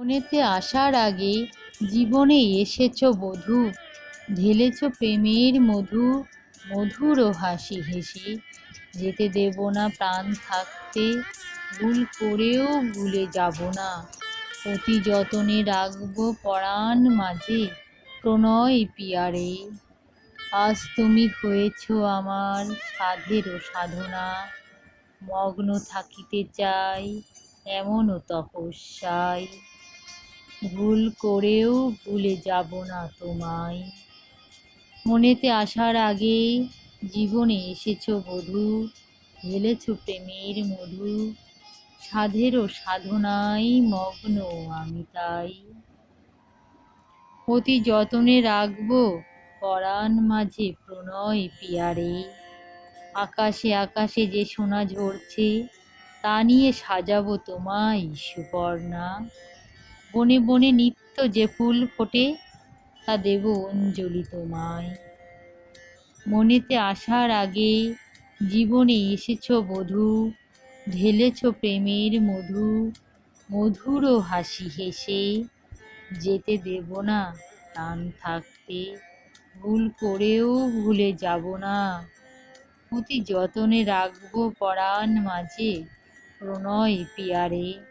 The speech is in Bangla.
মনেতে আসার আগে জীবনে এসেছ বধূ, ঢেলেছ প্রেমের মধু, মধুর হাসি হেসে। যেতে দেব না প্রাণ থাকতে, ভুল করেও ভুলে যাব না। অতি যতনে রাখব পরাণ মাঝে, প্রণয় পিয়ারে। আজ তুমি হয়েছ আমার সাধের সাধনা। মগ্ন থাকিতে চাই এমনও তপস্যায়। ভুল করেও ভুলে যাব না তোমায়। মনেতে আসার আগে জীবনে এসেছ বধূ, ঢেলেছ প্রেমের মধু। সাধেরও সাধনায় মগ্ন আমি তাই। অতি যতনে রাখব পরাণ মাঝে প্রণয় পিয়ারে। আকাশে আকাশে যে সোনা ঝরছে, তা নিয়ে সাজাবো তোমায় সুপর্ণা। বনে বনে নিত্য যে ফুল ফোটে, তা দেব অঞ্জলি তোমায়। মনেতে আসার আগে জীবনে এসেছ বধূ, ঢেলেছ প্রেমের মধু, মধুর হাসি হেসে। যেতে দেব না টান থাকতে, ভুল করেও ভুলে যাব না। অতি যতনে রাখব পরাণ মাঝে প্রণয় পিয়ারে।